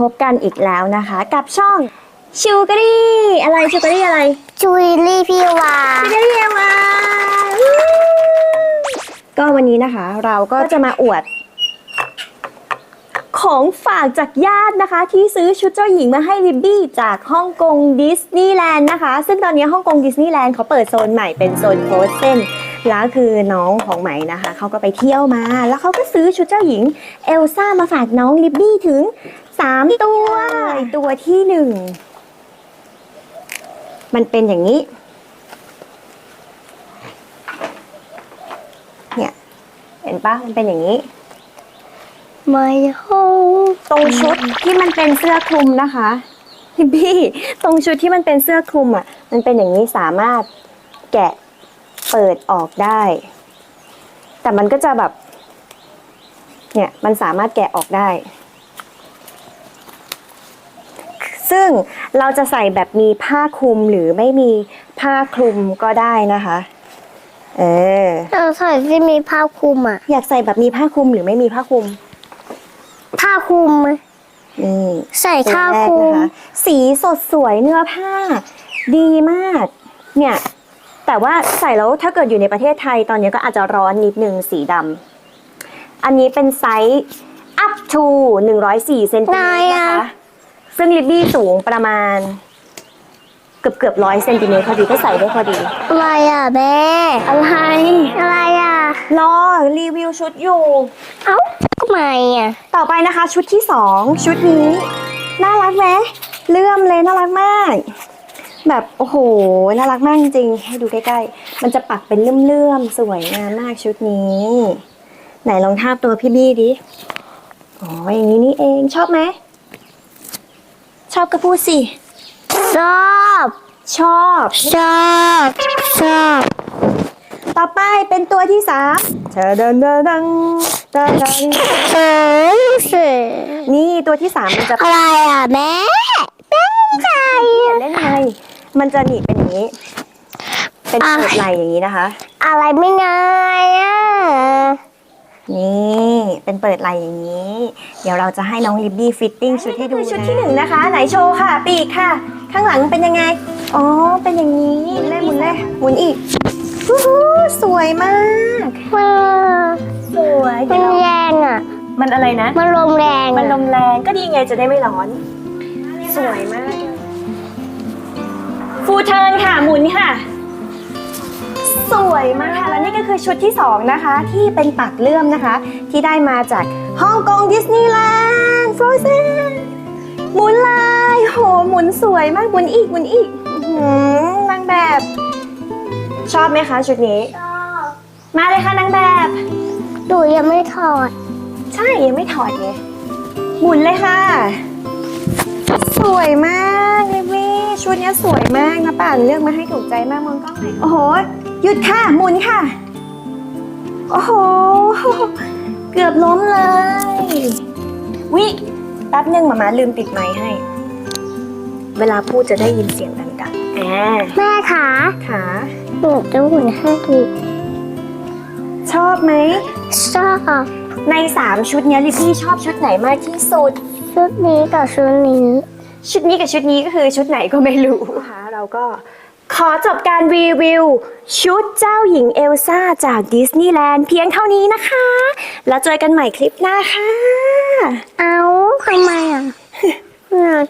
พบกันอีกแล้วนะคะ กับช่องชูการีอะไรชูการีอะไรจุยลี่พี่วาชูการีมาก็วันนี้นะคะ เราก็จะมาอวด ของฝากจากญาตินะคะ ที่ซื้อชุดเจ้าหญิงมาให้ลิบบี้จากฮ่องกงดิสนีย์แลนด์นะคะ ซึ่งตอนนี้ฮ่องกงดิสนีย์แลนด์เขาเปิดโซนใหม่เป็นโซนโฟรเซน แล้วคือน้องของใหม่นะคะเขาก็ไปเที่ยวมา แล้วเขาก็ซื้อชุดเจ้าหญิงเอลซ่ามาฝากน้องลิบบี้ถึง3ตัวตัวที่หนึ่งมันเป็นอย่างนี้ เนี่ย เห็นปะมันเป็นอย่างนี้ไม่โฮตรงชุดที่มันเป็นเสื้อคลุมนะคะพี่บี้ตรงชุดที่มันเป็นเสื้อคลุมอะ มันเป็นอย่างนี้สามารถแกะ เปิดออกได้ แต่มันก็จะแบบ เนี่ยมันสามารถแกะออกได้ ซึ่งเราจะใส่แบบมีผ้าคลุมหรือไม่มีผ้าคลุมก็ได้นะคะ เออเราใส่ที่มีผ้าคลุมอะ อยากใส่แบบมีผ้าคลุมหรือไม่มีผ้าคลุม ผ้าคลุมอะนี่ใส่ตัวผ้าแรคกลุมนะคะสีสดสวยเนื้อผ้า ดีมาก เนี่ย แต่ว่าใส่แล้วถ้าเกิดอยู่ในประเทศไทยตอนนี้ก็อาจจะร้อนนิดนึงสีดำอันนี้เป็นไซส์ up to 104เซนติเมตรนะคะ ซึ่งลิบบี้สูงประมาณ เกือบเกือบร้อยเซนติเมตรพอดีก็ใส่ได้พอดี อะไรอะแม่อะไร อะไรอะ รอรีวิวชุดอยู่ เอ้าทำไมอะ ต่อไปนะคะชุดที่สองชุดนี้ น่ารักไหมเลื่อมเลยน่ารักมาก แบบโอ้โหน่ารักมากจริงๆให้ดูใกล้ๆ มันจะปักเป็นเลื่อมๆ สวยงามมากชุดนี้ ไหนลองทาบตัวพี่บี้ดิอ๋ออย่างนี้นี่เองชอบไหม ชอบก็พูดสิ ชอบชอบชอบชอบต่อไปเป็นตัวที่สามเธอเดินเดินดังเดินดังเอ๋สินี่ตัวที่สามมันจะอะไรอะแม่แม่ใครอะ เล่นไงมัน จะหนีบเป็นอย่างนี้ เป็นอะเปิดไหลอย่างนี้นะคะ อะไรไม่ง่ายอะนี่เป็นเปิดไหลอย่างนี้ เดี๋ยวเราจะให้น้องลิบบี้ฟิตติ้งชุดให้ดูชุดที่หนึ่งนะคะ ไหนโชว์ค่ะ ปีกค่ะ ข้างหลังเป็นยังไง อ๋อ เป็นอย่างนี้หมุนเลยหมุนเลยหมุนอีกวู้ฮู้สวยมากมันสวยมันแรงอะ มันอะไรนะ มันลมแรงมันลอะมแรงก็ดีไงจะได้ไม่ร้อน สวยมากฟู เทิร์นค่ะหมุนค่ะ สวยมากค่ะแล้วนี่ก็คือชุดที่สองนะคะ ที่เป็นปักเลื่อมนะคะ ที่ได้มาจากฮ่องกงดิสนีย์แลนด์ฟรอเซนหมุนลายโหหมุนสวยมากหมุนอีกหมุนอีกอื้อหือนางแบบ ชอบไหมคะชุดนี้มาเลยค่ะนางแบบดูยังไม่ถอด ใช่ยังไม่ถอดไงหมุนเลยค่ะ สวยมากเลยพี่ ชุดเนี้ยสวยมากนะป่านเลือกมาให้ถูกใจมากมองกล้องหน่อยโอ้โห หยุดค่ะ หมุนค่ะ โอ้โห เกือบล้มเลย วิแป๊บหนึ่งหมามาลืมปิดไมค์ให้ เวลาพูดจะได้ยินเสียงดังๆอ่าแม่ขาค่ะหนูจะหุ่นให้ดูชอบไหม ชอบในสามชุดเนี้ยลิพี่ชอบชุดไหนมากที่สุด ชุดนี้กับชุดนี้ ชุดนี้กับชุดนี้ก็คือชุดไหนก็ไม่รู้นะคะเราก็ขอจบการรีวิว ชุดเจ้าหญิงเอลซ่าจากดิสนีย์แลนด์เพียงเท่านี้นะคะ แล้วเจอกันใหม่คลิปหน้าค่ะ เอาทำไมอะบาย